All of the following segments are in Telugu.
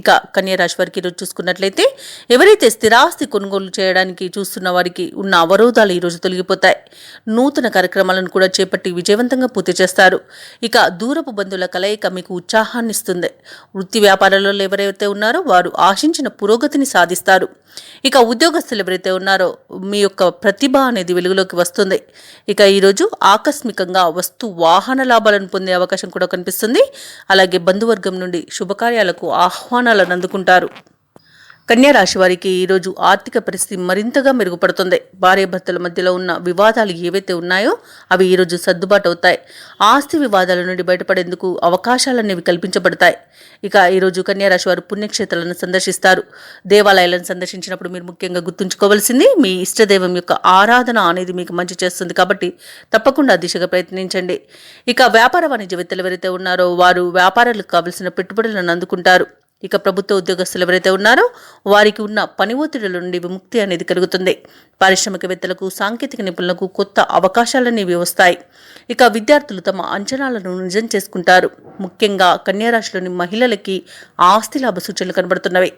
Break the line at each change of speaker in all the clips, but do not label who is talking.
ఇక కన్యరాశి వారికి ఈరోజు చూసుకున్నట్లయితే ఎవరైతే స్థిరాస్తి కొనుగోలు చేయడానికి చూస్తున్న వారికి ఉన్న అవరోధాలు ఈరోజు తొలగిపోతాయి. నూతన కార్యక్రమాలను కూడా చేపట్టి విజయవంతంగా పూర్తి చేస్తారు. ఇక దూరపు బంధువుల కలయిక మీకు ఉత్సాహాన్ని ఇస్తుంది. వృత్తి వ్యాపారాలలో ఎవరైతే ఉన్నారో వారు ఆశించిన పురోగతిని సాధిస్తారు. ఇక ఉద్యోగస్తులు ఎవరైతే ఉన్నారో మీ యొక్క ప్రతిభ అనేది వెలుగులోకి వస్తుంది. ఇక ఈరోజు ఆకస్మికంగా వస్తు వాహన లాభాలను పొందే అవకాశం కూడా కనిపిస్తుంది. అలాగే బంధువర్గం నుండి శుభకార్యాలకు ఆహ్వానం బహుమానాలను అందుకుంటారు. కన్యారాశి వారికి ఈరోజు ఆర్థిక పరిస్థితి మరింతగా మెరుగుపడుతుంది. భార్యాభర్తల మధ్యలో ఉన్న వివాదాలు ఏవైతే ఉన్నాయో అవి ఈరోజు సర్దుబాటు అవుతాయి. ఆస్తి వివాదాల నుండి బయటపడేందుకు అవకాశాలనేవి కల్పించబడతాయి. ఇక ఈరోజు కన్యారాశి వారు పుణ్యక్షేత్రాలను సందర్శిస్తారు. దేవాలయాలను సందర్శించినప్పుడు మీరు ముఖ్యంగా గుర్తుంచుకోవాల్సింది మీ ఇష్టదైవం యొక్క ఆరాధన అనేది మీకు మంచి చేస్తుంది కాబట్టి తప్పకుండా ఆ దిశగా ప్రయత్నించండి. ఇక వ్యాపార వాణిజ్యవేత్తలు ఎవరైతే ఉన్నారో వారు వ్యాపారాలకు కావలసిన పెట్టుబడులను అందుకుంటారు. ఇక ప్రభుత్వ ఉద్యోగస్తులు ఎవరైతే ఉన్నారో వారికి ఉన్న పని ఒత్తిడుల నుండి విముక్తి అనేది కలుగుతుంది. పారిశ్రామికవేత్తలకు సాంకేతిక నిపుణులకు కొత్త అవకాశాలనేవి వస్తాయి. ఇక విద్యార్థులు తమ అంచనాలను నిజం చేసుకుంటారు. ముఖ్యంగా కన్యారాశిలోని మహిళలకి ఆస్తి లాభ సూచనలు కనబడుతున్నవి.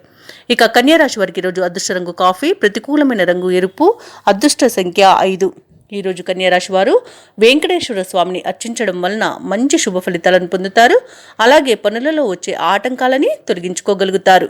ఇక కన్యారాశి వారికి ఈరోజు అదృష్ట రంగు కాఫీ ప్రతికూలమైన రంగు ఎరుపు అదృష్ట సంఖ్య ఐదు. ఈరోజు కన్యారాశి వారు వెంకటేశ్వర స్వామిని అర్చించడం వలన మంచి శుభ ఫలితాలను పొందుతారు. అలాగే పనులలో వచ్చే ఆటంకాలని తొలగించుకోగలుగుతారు.